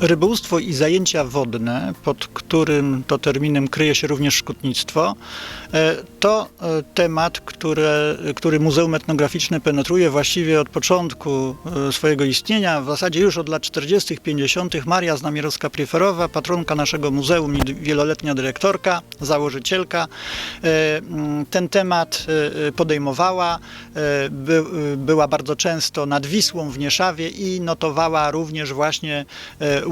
Rybołówstwo i zajęcia wodne, pod którym to terminem kryje się również szkutnictwo, e, to e, temat, które, który Muzeum Etnograficzne penetruje właściwie od początku e, swojego istnienia, w zasadzie już od lat 40., 50. Maria Znamierowska-Pryferowa, patronka naszego muzeum i wieloletnia dyrektorka, założycielka, ten temat podejmowała, by, była bardzo często nad Wisłą w Nieszawie i notowała również właśnie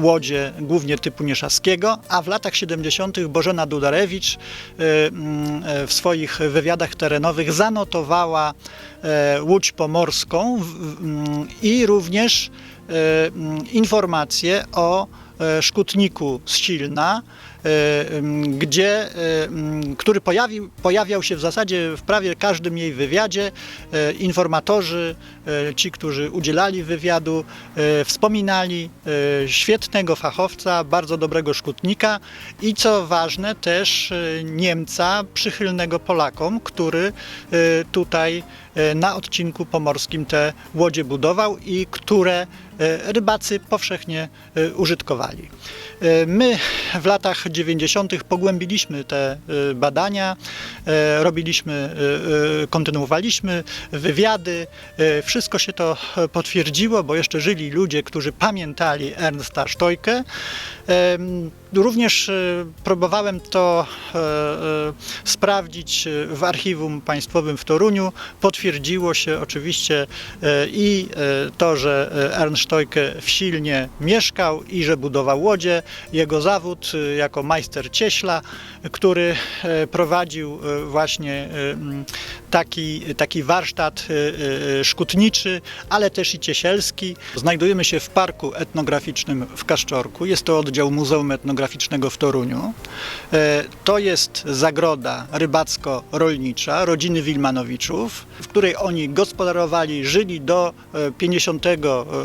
łodzie, głównie typu nieszaskiego, a w latach 70. Bożena Dudarewicz e, mm, e, w swoich wywiadach terenowych zanotowała e, Łódź Pomorską mm, i również e, mm, informacje o e, szkutniku z Silna, gdzie, e, który pojawiał się w zasadzie w prawie każdym jej wywiadzie. E, Informatorzy, e, ci, którzy udzielali wywiadu, e, wspominali e, świetnego fachowca, bardzo dobrego szkutnika i co ważne też e, Niemca przychylnego Polakom, który e, tutaj e, na odcinku pomorskim te łodzie budował i które e, rybacy powszechnie e, użytkowali. E, My w latach 90. pogłębiliśmy te e, badania, e, robiliśmy, e, e, kontynuowaliśmy wywiady. E, Wszystko się to e, potwierdziło, bo jeszcze żyli ludzie, którzy pamiętali Ernsta Sztojkę. Również e, próbowałem to e, e, sprawdzić w archiwum państwowym w Toruniu. Potwierdziło się oczywiście i to, że Ernst Sztojke w Silnie mieszkał i że budował łodzie. Jego zawód jako majster cieśla, który prowadził właśnie taki, taki warsztat e, e, szkutniczy, ale też i ciesielski. Znajdujemy się w Parku Etnograficznym w Kaszczorku. Jest to oddział Muzeum Etnograficznego w Toruniu. E, To jest zagroda rybacko-rolnicza rodziny Wilmanowiczów, w której oni gospodarowali, żyli do e, 50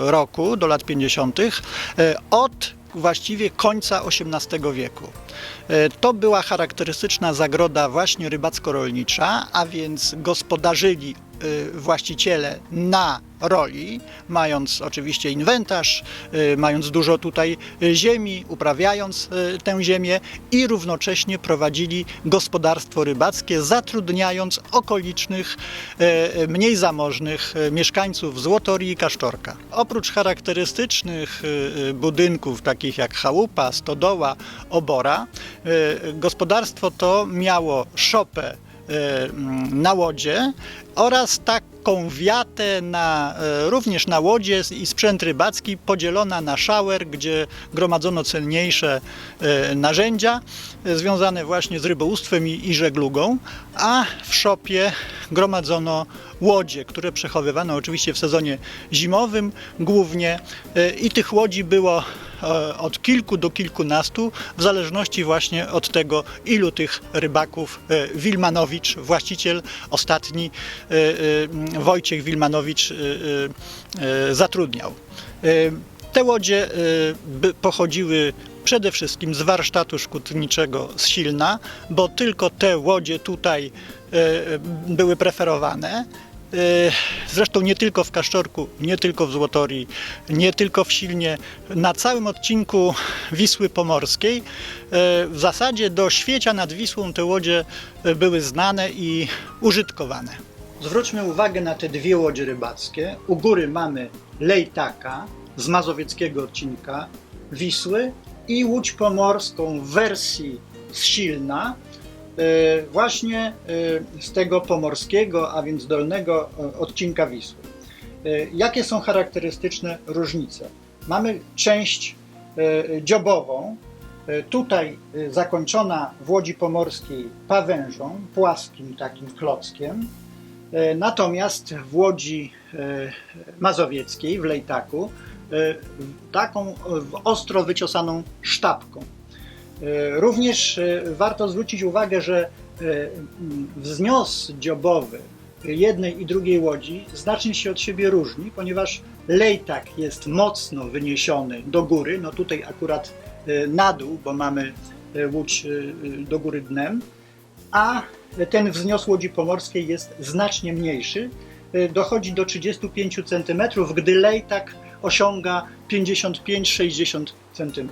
roku, do lat 50. e, od właściwie końca XVIII wieku. E, To była charakterystyczna zagroda właśnie rybacko-rolnicza, a więc gospodarzyli właściciele na roli, mając oczywiście inwentarz, e, mając dużo tutaj e, ziemi, uprawiając tę ziemię i równocześnie prowadzili gospodarstwo rybackie, zatrudniając okolicznych, mniej zamożnych mieszkańców Złotorii i Kasztorka. Oprócz charakterystycznych budynków takich jak chałupa, stodoła, obora, gospodarstwo to miało szopę na łodzie oraz taką wiatę na, e, również na łodzie i sprzęt rybacki podzielona na szauer, gdzie gromadzono cenniejsze e, narzędzia związane właśnie z rybołówstwem i, i żeglugą, a w szopie gromadzono łodzie, które przechowywano oczywiście w sezonie zimowym głównie i tych łodzi było od kilku do kilkunastu, w zależności właśnie od tego, ilu tych rybaków e, Wilmanowicz, właściciel ostatni, e, e, Wojciech Wilmanowicz e, e, e, zatrudniał. E, Te łodzie e, pochodziły przede wszystkim z warsztatu szkutniczego z Silna, bo tylko te łodzie tutaj e, były preferowane. E, Zresztą nie tylko w Kaszczorku, nie tylko w Złotorii, nie tylko w Silnie, na całym odcinku Wisły Pomorskiej. e, W zasadzie do świecia nad Wisłą te łodzie e, były znane i użytkowane. Zwróćmy uwagę na te dwie łodzie rybackie. U góry mamy Lejtaka z mazowieckiego odcinka Wisły i Łódź Pomorską w wersji z Silna, właśnie e, z tego pomorskiego, a więc dolnego e, odcinka Wisły. E, Jakie są charakterystyczne różnice? Mamy część e, dziobową, e, tutaj e, zakończona w Łodzi Pomorskiej pawężą, płaskim takim klockiem, E, Natomiast w Łodzi e, Mazowieckiej, w Lejtaku, e, taką e, ostro wyciosaną sztabką. E, Również e, warto zwrócić uwagę, że e, wznios dziobowy jednej i drugiej łodzi znacznie się od siebie różni, ponieważ lejtak jest mocno wyniesiony do góry, no tutaj akurat na dół, bo mamy łódź do góry dnem, a ten wznios łodzi pomorskiej jest znacznie mniejszy, dochodzi do 35 cm, gdy lejtak osiąga 55-60 cm.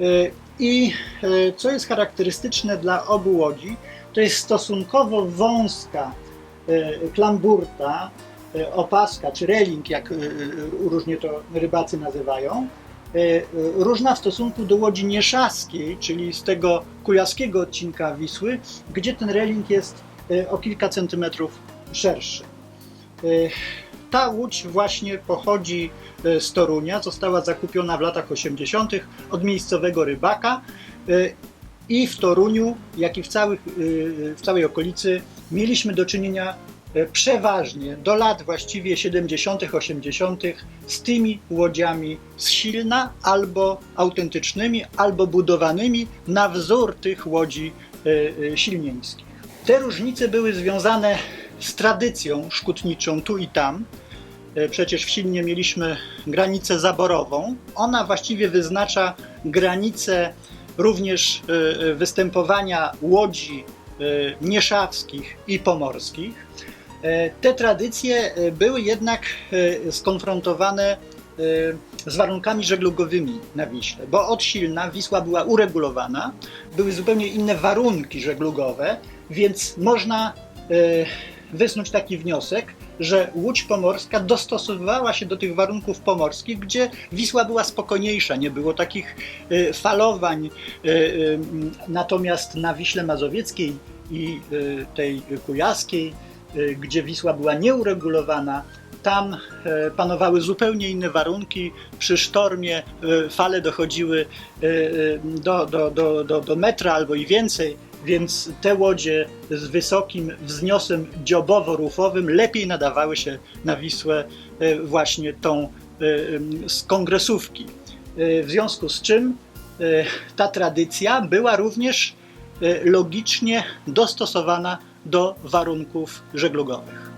Y, I y, co jest charakterystyczne dla obu łodzi, to jest stosunkowo wąska y, klamburta, opaska czy reling, jak różnie to rybacy nazywają, różna w stosunku do łodzi nieszaskiej, czyli z tego kujaskiego odcinka Wisły, gdzie ten reling jest o kilka centymetrów szerszy. Ta łódź właśnie pochodzi y, z Torunia, została zakupiona w latach 80. od miejscowego rybaka y, i w Toruniu, jak i w, całych, y, w całej okolicy mieliśmy do czynienia przeważnie do lat właściwie 70., 80. z tymi łodziami z Silna albo autentycznymi, albo budowanymi na wzór tych łodzi silnieńskich. Te różnice były związane z tradycją szkutniczą tu i tam. E, Przecież w Silnie mieliśmy granicę zaborową. Ona właściwie wyznacza granicę również e, e, występowania łodzi nieszawskich i pomorskich. Te tradycje były jednak skonfrontowane z warunkami żeglugowymi na Wiśle, bo od Silna Wisła była uregulowana, były zupełnie inne warunki żeglugowe, więc można wysnuć taki wniosek, że Łódź Pomorska dostosowywała się do tych warunków pomorskich, gdzie Wisła była spokojniejsza, nie było takich e, falowań. e, e, Natomiast na Wiśle Mazowieckiej i e, tej Kujaskiej, e, gdzie Wisła była nieuregulowana, tam e, panowały zupełnie inne warunki. Przy sztormie e, fale dochodziły e, e, do, do, do, do, do metra albo i więcej, więc te łodzie z wysokim wzniosem dziobowo-rufowym lepiej nadawały się na Wisłę e, właśnie tą e, z kongresówki. E, W związku z czym ta tradycja była również logicznie dostosowana do warunków żeglugowych.